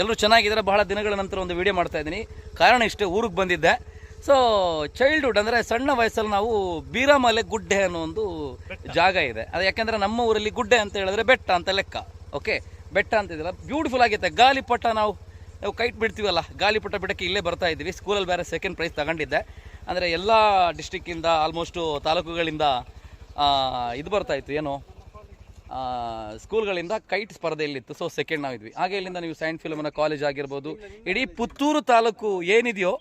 ಎಲ್ಲರೂ ಚೆನ್ನಾಗಿದ್ದಾರೆ ಬಹಳ ದಿನಗಳ ನಂತರ ಒಂದು ವಿಡಿಯೋ ಮಾಡ್ತಾ ಇದ್ದೀನಿ. ಕಾರಣ ಇಷ್ಟೇ ಊರಿಗೆ ಬಂದಿದ್ದೆ. ಸೊ ಚೈಲ್ಡ್ಹುಡ್ ಅಂದರೆ ಸಣ್ಣ ವಯಸ್ಸಲ್ಲಿ ನಾವು ಬೀರಾಮಲೆ ಗುಡ್ಡೆ ಅನ್ನೋ ಒಂದು ಜಾಗ ಇದೆ. ಅದು ಯಾಕೆಂದರೆ ನಮ್ಮ ಊರಲ್ಲಿ ಗುಡ್ಡೆ ಅಂತ ಹೇಳಿದ್ರೆ ಬೆಟ್ಟ ಅಂತ ಲೆಕ್ಕ. ಓಕೆ ಬೆಟ್ಟ ಅಂತಿದ್ದಿಲ್ಲ ಬ್ಯೂಟಿಫುಲ್ ಆಗಿತ್ತೆ. ಗಾಳಿಪಟ ನಾವು ನಾವು ಕೈಟ್ ಬಿಡ್ತೀವಲ್ಲ? ಗಾಳಿಪಟ ಬಿಡಕ್ಕೆ ಇಲ್ಲೇ ಬರ್ತಾ ಇದ್ದೀವಿ. ಸ್ಕೂಲಲ್ಲಿ ಬೇರೆ ಸೆಕೆಂಡ್ ಪ್ರೈಸ್ ತಗೊಂಡಿದ್ದೆ. ಅಂದರೆ ಎಲ್ಲ ಡಿಸ್ಟಿಕ್ಕಿಂದ ಆಲ್ಮೋಸ್ಟು ತಾಲೂಕುಗಳಿಂದ ಇದು ಬರ್ತಾಯಿತ್ತು ಏನು? ಸ್ಕೂಲ್ಗಳಿಂದ ಕೈಟ್ ಸ್ಪರ್ಧೆಯಲ್ಲಿತ್ತು. ಸೊ ಸೆಕೆಂಡ್ ನಾವಿದ್ವಿ. ಹಾಗೆ ಇಲ್ಲಿಂದ ನೀವು ಸೈನ್ಸ್ ಫಿಲಮನ ಕಾಲೇಜ್ ಆಗಿರ್ಬೋದು, ಇಡೀ ಪುತ್ತೂರು ತಾಲೂಕು ಏನಿದೆಯೋ,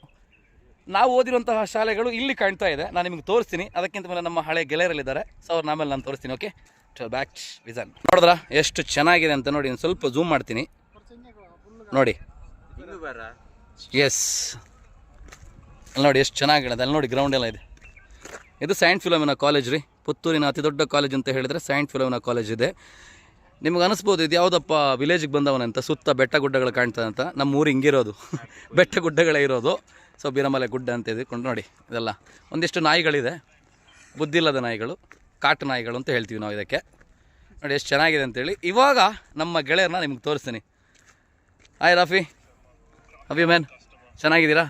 ನಾವು ಓದಿರುವಂತಹ ಶಾಲೆಗಳು ಇಲ್ಲಿ ಕಾಣ್ತಾ ಇದೆ. ನಾನು ನಿಮಗೆ ತೋರಿಸ್ತೀನಿ. ಅದಕ್ಕಿಂತ ಮೇಲೆ ನಮ್ಮ ಹಳೆ ಗೆಳೆಯರಲ್ಲಿದ್ದಾರೆ. ಸೊ ಅವ್ರು ನಾಮೇಲೆ ನಾನು ತೋರಿಸ್ತೀನಿ ಓಕೆ ಬ್ಯಾಕ್ ವಿಸನ್ ನೋಡಿದ್ರ? ಎಷ್ಟು ಚೆನ್ನಾಗಿದೆ ಅಂತ ನೋಡಿ ನಾನು ಸ್ವಲ್ಪ ಝೂಮ್ ಮಾಡ್ತೀನಿ. ನೋಡಿ. ಎಸ್ ಅಲ್ಲಿ ನೋಡಿ, ಎಷ್ಟು ಚೆನ್ನಾಗಿದೆ ಅಲ್ಲಿ ನೋಡಿ ಗ್ರೌಂಡ್ ಎಲ್ಲ ಇದೆ. ಇದು ಸೈಂಟ್ ಫಿಲೋಮಿನ ಕಾಲೇಜ್ ರೀ. ಪುತ್ತೂರಿನ ಅತಿ ದೊಡ್ಡ ಕಾಲೇಜ್ ಅಂತ ಹೇಳಿದ್ರೆ ಸೈಂಟ್ ಫಿಲೋಮಿನ ಕಾಲೇಜ್ ಇದೆ. ನಿಮ್ಗೆ ಅನಿಸ್ಬೋದು ಇದು ಯಾವುದಪ್ಪ ವಿಲೇಜಿಗೆ ಬಂದವನಂತ ಸುತ್ತ ಬೆಟ್ಟ ಗುಡ್ಡಗಳು ಕಾಣ್ತದೆ ಅಂತ. ನಮ್ಮ ಊರು ಹಿಂಗಿರೋದು ಬೆಟ್ಟ ಗುಡ್ಡಗಳೇ ಇರೋದು. ಸೊ ಬೀರಮಲೆ ಗುಡ್ಡ ಅಂತ ಇದ್ಕೊಂಡು ನೋಡಿ ಇದೆಲ್ಲ. ಒಂದಿಷ್ಟು ನಾಯಿಗಳಿದೆ. ಬುದ್ಧಿಲ್ಲದ ನಾಯಿಗಳು ಕಾಟ ನಾಯಿಗಳು ಅಂತ ಹೇಳ್ತೀವಿ ನಾವು ಇದಕ್ಕೆ. ನೋಡಿ ಎಷ್ಟು ಚೆನ್ನಾಗಿದೆ ಅಂತೇಳಿ. ಇವಾಗ ನಮ್ಮ ಗೆಳೆಯರನ್ನ ನಿಮ್ಗೆ ತೋರಿಸ್ತೀನಿ. ಹಾಯ್ ರಾಫಿ ಅಭಿ ಮ್ಯಾನ್ ಚೆನ್ನಾಗಿದ್ದೀರಾ?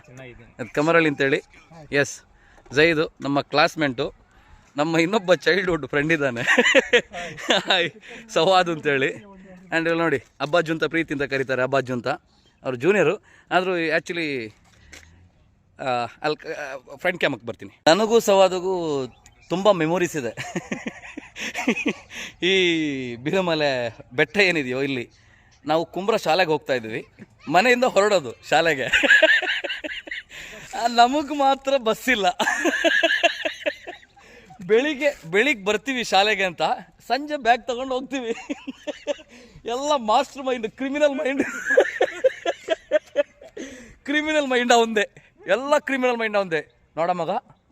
ಅದು ಕಮರಳ್ಳಿ ಅಂತೇಳಿ. ಎಸ್ ಜೈದು ನಮ್ಮ ಕ್ಲಾಸ್ಮೇಟು ನಮ್ಮ ಇನ್ನೊಬ್ಬ ಚೈಲ್ಡ್ಹುಡ್ ಫ್ರೆಂಡ್ ಇದ್ದಾನೆ. ಹಾಯ್, ಸವಾದ್ ಅಂತೇಳಿ. ಆ್ಯಂಡ್ ಇಲ್ಲಿ ನೋಡಿ, ಅಬ್ಬಾಜು ಅಂತ ಪ್ರೀತಿ ಅಂತ ಕರೀತಾರೆ, ಅಬ್ಬಾಜು ಅಂತ. ಅವರು ಜೂನಿಯರು ಆದರೂ ಆ್ಯಕ್ಚುಲಿ ಅಲ್ಲಿ ಫ್ರೆಂಡ್ ಕ್ಯಾಮಕ್ಕೆ ಬರ್ತೀನಿ. ನನಗೂ ಸವಾದಿಗೂ ತುಂಬ ಮೆಮೊರೀಸ್ ಇದೆ. ಈ ಬಿರುಮಲೆ ಬೆಟ್ಟ ಏನಿದೆಯೋ ಇಲ್ಲಿ, ನಾವು ಕುಂಬ್ರ ಶಾಲೆಗೆ ಹೋಗ್ತಾ ಇದ್ವಿ. ಮನೆಯಿಂದ ಹೊರಡೋದು ಶಾಲೆಗೆ. ನಮಗೆ ಮಾತ್ರ ಬಸ್ ಇಲ್ಲ. ಬೆಳಿಗ್ಗೆ ಬೆಳಿಗ್ಗೆ ಬರ್ತೀವಿ ಶಾಲೆಗೆ ಅಂತ, ಸಂಜೆ ಬ್ಯಾಗ್ ತಗೊಂಡು ಹೋಗ್ತೀವಿ. ಎಲ್ಲ master mind criminal mind criminal mind ಒಂದೇ. ಎಲ್ಲ ಕ್ರಿಮಿನಲ್ ಮೈಂಡ್ ಒಂದೇ. ನೋಡ ಮಗ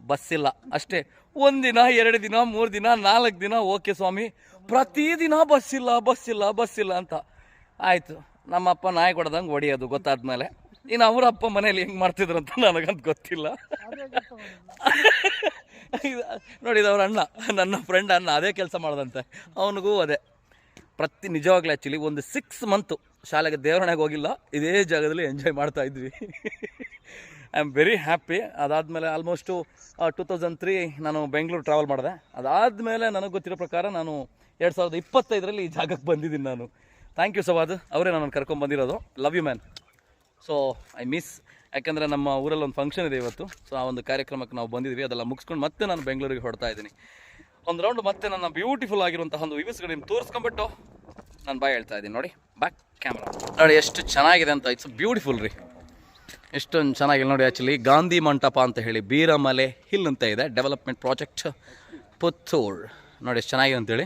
ಬಸ್ ಇಲ್ಲ. ಅಷ್ಟೇ. ಒಂದಿನ ಎರಡು ದಿನ, ಮೂರು ದಿನ, ನಾಲ್ಕು ದಿನ, ಓಕೆ ಸ್ವಾಮಿ. ಪ್ರತಿದಿನ ಬಸ್ ಇಲ್ಲ ಬಸ್ ಇಲ್ಲ ಬಸ್ ಇಲ್ಲ ಅಂತ. ಆಯಿತು. ನಮ್ಮಪ್ಪ ನಾಯಿ ಕೊಡ್ದಂಗೆ ಹೊಡಿಯೋದು, ಗೊತ್ತಾದ್ಮೇಲೆ. ಇನ್ನು ಅವ್ರ ಅಪ್ಪ ಮನೇಲಿ ಹೆಂಗೆ ಮಾಡ್ತಿದ್ರು ಅಂತ ನನಗಂತ ಗೊತ್ತಿಲ್ಲ. ನೋಡಿ ಅವ್ರ ಅಣ್ಣ, ನನ್ನ ಫ್ರೆಂಡ್ ಅಣ್ಣ, ಅದೇ ಕೆಲಸ ಮಾಡ್ದಂತೆ. ಅವನಿಗೂ ಅದೇ. ಪ್ರತಿ ನಿಜವಾಗ್ಲೂ ಆ್ಯಕ್ಚುಲಿ ಒಂದು ಸಿಕ್ಸ್ ಮಂತು ಶಾಲೆಗೆ ದೇವರಣೆಗೆ ಹೋಗಿಲ್ಲ, ಇದೇ ಜಾಗದಲ್ಲಿ ಎಂಜಾಯ್ ಮಾಡ್ತಾ ಇದ್ವಿ. ಐ ಆಮ್ ವೆರಿ ಹ್ಯಾಪಿ ಅದಾದಮೇಲೆ ಆಲ್ಮೋಸ್ಟು ಟೂ ತೌಸಂಡ್ ತ್ರೀ ನಾನು ಬೆಂಗಳೂರು ಟ್ರಾವೆಲ್ ಮಾಡಿದೆ. ಅದಾದಮೇಲೆ ನನಗೆ ಗೊತ್ತಿರೋ ಪ್ರಕಾರ ನಾನು ಎರಡು ಸಾವಿರದ ಇಪ್ಪತ್ತೈದರಲ್ಲಿ ಈ ಜಾಗಕ್ಕೆ ಬಂದಿದ್ದೀನಿ ನಾನು. ಥ್ಯಾಂಕ್ ಯು ಸವಾದ್ ಅವರೇ ನಾನು ಕರ್ಕೊಂಡು ಬಂದಿರೋದು. Love you man so I miss ಯಾಕಂದರೆ ನಮ್ಮ ಊರಲ್ಲಿ ಒಂದು ಫಂಕ್ಷನ್ ಇದೆ ಇವತ್ತು. ಸೊ ಆ ಒಂದು ಕಾರ್ಯಕ್ರಮಕ್ಕೆ ನಾವು ಬಂದಿದ್ವಿ. ಅದೆಲ್ಲ ಮುಗಿಸ್ಕೊಂಡು ಮತ್ತೆ ನಾನು ಬೆಂಗಳೂರಿಗೆ ಹೊಡ್ತಾ ಇದ್ದೀನಿ. ಒಂದು ರೌಂಡ್ ಮತ್ತೆ ನನ್ನ ಬ್ಯೂಟಿಫುಲ್ ಆಗಿರುವಂತಹ ಒಂದು ವಿವಿಸ್ಗಳು ನಿಮ್ಗೆ ತೋರಿಸ್ಕೊಂಬಿಟ್ಟು ನಾನು ಬಾಯ್ ಹೇಳ್ತಾ ಇದ್ದೀನಿ. ನೋಡಿ ಬ್ಯಾಕ್ ಕ್ಯಾಮ್ರಾ ನೋಡಿ, ಎಷ್ಟು ಚೆನ್ನಾಗಿದೆ ಅಂತ. ಇಟ್ಸ್ ಬ್ಯೂಟಿಫುಲ್ ರೀ. ಎಷ್ಟೊಂದು ಚೆನ್ನಾಗಿದೆ ನೋಡಿ ಆ್ಯಕ್ಚುಲಿ ಗಾಂಧಿ ಮಂಟಪ ಅಂತ ಹೇಳಿ ಬೀರಮಲೆ ಹಿಲ್ ಅಂತ ಇದೆ. Development project Puttur. ನೋಡಿ, ಎಷ್ಟು ಚೆನ್ನಾಗಿದೆ ಅಂತೇಳಿ.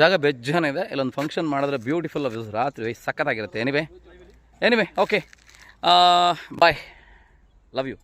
ಜಾಗ ಬೆಜ್ಜನ ಇದೆ. ಇಲ್ಲೊಂದು ಫಂಕ್ಷನ್ ಮಾಡಿದ್ರೆ ಬ್ಯೂಟಿಫುಲ್ ರಾತ್ರಿ ಸಖತ್ತಾಗಿರುತ್ತೆ. Anyway anyway okay bye love you